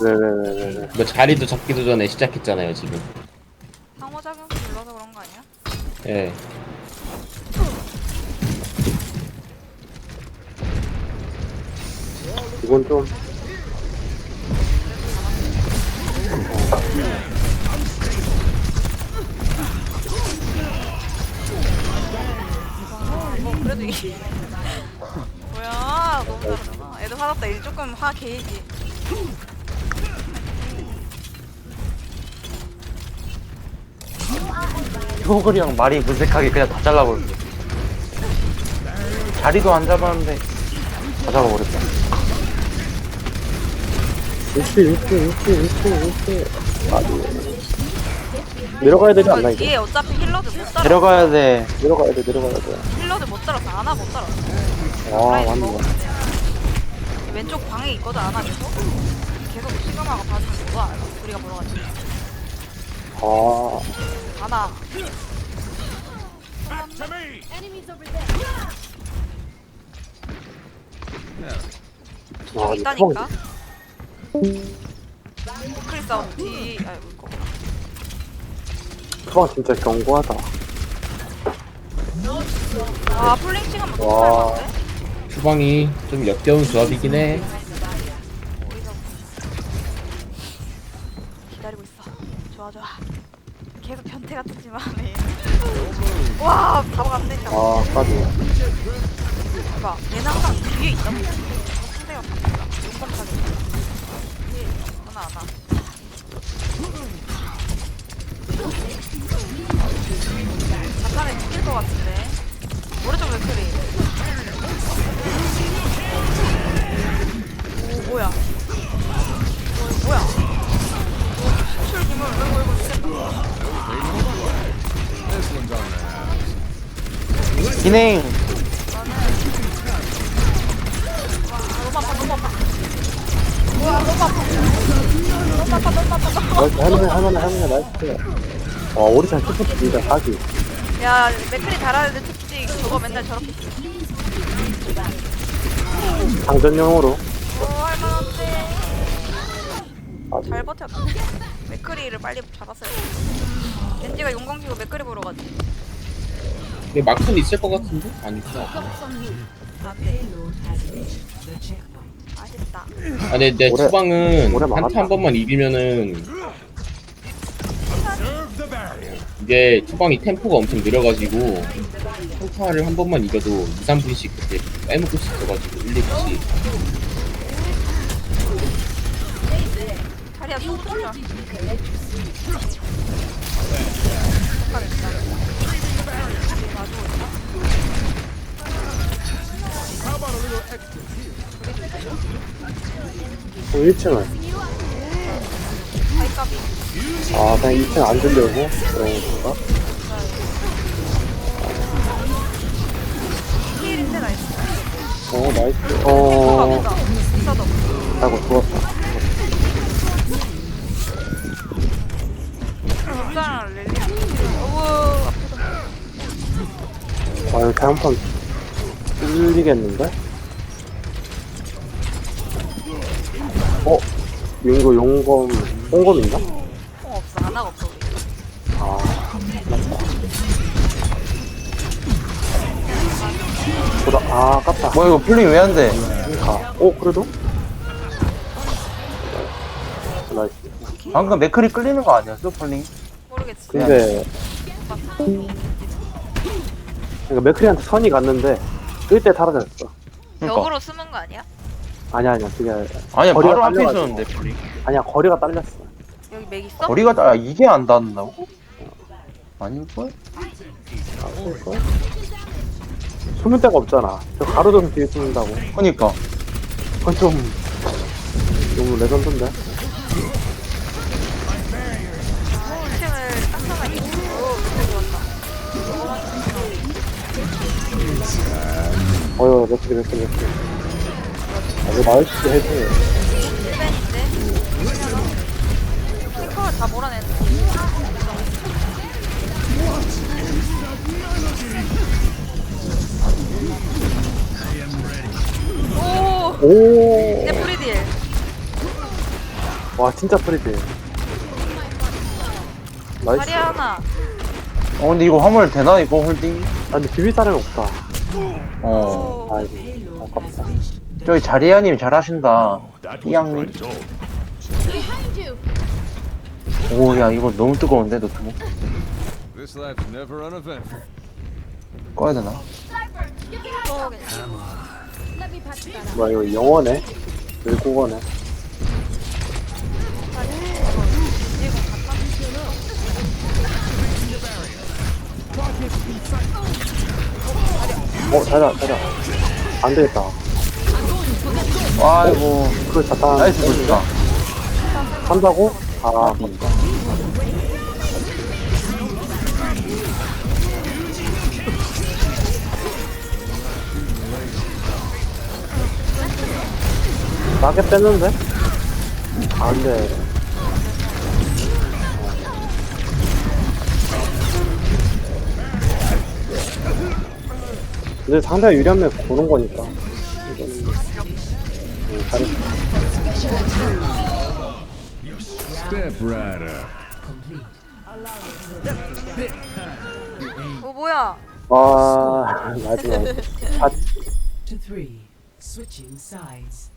왜, 왜, 왜, 왜, 왜. 뭐 자리도 잡기도 전에 시작했잖아요 지금. 상호작용 불러서 그런 거 아니야? 예. 이건 좀. 뭐 그래도 이게 뭐야 너무 다르잖아 애들 화났다 이제 조금 화 게이지 효글이랑 말이 무색하게 그냥 다 잘라버렸어. 자리도 안 잡았는데 다 잡아버렸다. 육수, 육수, 육수, 육수, 육수. 아니. 내려가야 되지 않나, 이거? 뒤에 어차피 힐러들 못 따라 내려가야 돼. 내려가야 돼, 내려가야 돼. 힐러들 못 따라서 아나 못 따라서 아, 맞네. 왼쪽 방에 있거든 아나 계속 계속 시그마가 뭐가 알아 우리가 보러 가지 아, 아나 와, 있다니까 크리 싸움 뒤 아이고 이거 투방 진짜 견고하다. 아 플링 시간 너무 와. 짧은데? 후방이 좀 역겨운 조합이긴 해. 어디서 기다리고 있어. 좋아 좋아. 계속 변태 같았지만. 네. 와 바보 같네. 진짜. 아, 까지. 봐. 얘는 항상 뒤에 있다. 상대가 바쁘다. 용감 타겠다. 뒤에 있구나 진행. 너무 아파 너무 아파. 우와 너무 아파. 너무 아파 너무 아파 너무 아파. 나이스, 할머니, 할머니, 할머니, 나이스. 와, 오리산 슈퍼 진짜 사기. 야 맥클이 잘하는데 특징 저거 맨날 저렇게 쓰. 장전용으로. 오 할만한데. 아, 잘 버텼다. 맥크리를 빨리 잡았어요. 겐지가 용광 키고 맥크리 보러 가지. 근데 마크는 있을 것 같은데? 아쉽다. 아, 근데 내 오래- 후방은 오래 한타 막았다. 한 번만 이기면은 이게 후방이 템포가 엄청 느려가지고 한타를 한 번만 이겨도 2, 3분씩 그렇게 빼먹을 수 있어가지고 1, 2분씩 자리야 좀 풀자. 또 1층은. 하이까비. 아, 그냥 2층 안 들려고? 그런 건가? 어, 나이스. 어. 어. 아이고, 죽었다. 진짜 랠리. 아, 이거 다음판 뚫리겠는데? 어? 이거 용검, 홍검인가? 어 없어. 하나가 없어 우리. 아, 맞다. 보다, 아, 아깝다. 뭐 이거 풀링 왜 안 돼? 그러니까. 오, 그래도? 나이스. 방금 맥클이 끌리는 거 아니었어 풀링? 모르겠지. 근데, 그러니까 맥크리한테 선이 갔는데, 뜰때 사라졌어. 그러니까. 역으로 쓰는 거 아니야? 아니야, 아니야, 그게, 아니야 거리가 바로 앞에 딸려가지고. 있었는데 풀링. 아니야, 거리가 딸렸어. 여기 맥 있어? 거리가 아 이게 안 닿는다고? 아닐걸? 숨을 데가 없잖아. 저 가로등 뒤에 숨는다고. 그니까 그건 좀, 너무 레전드인데? 어휴, 맥크리, 맥크리, 맥크리. 아, 왜 나이스 해줘. 1벤인데 탱커를 다 몰아내는 오! 오, 내 프리딜 와 진짜 프리드 나이스 다리 하나. 어 근데 이거 화물 되나 이거 홀딩? 아 근데 비빌 사람이 없다 어 오. 아이고 아깝다 저기 자리아님 잘하신다 삐양님 오 야 이거 너무 뜨거운데 노트북 This life's never uneventful. 꺼야 되나? 또 괜찮아. 뭐야 이거 영어네 외국어네 어 잘하 잘하 안 되겠다. 아이고. 그걸 자탄 나이스 좋다. 한다고? 아 맞다 싸게 뺐는데? 안 돼 근데 상대가 유리하면 고른 거니까 음. 어 뭐야? 와 마지막 아, to three, switching sides.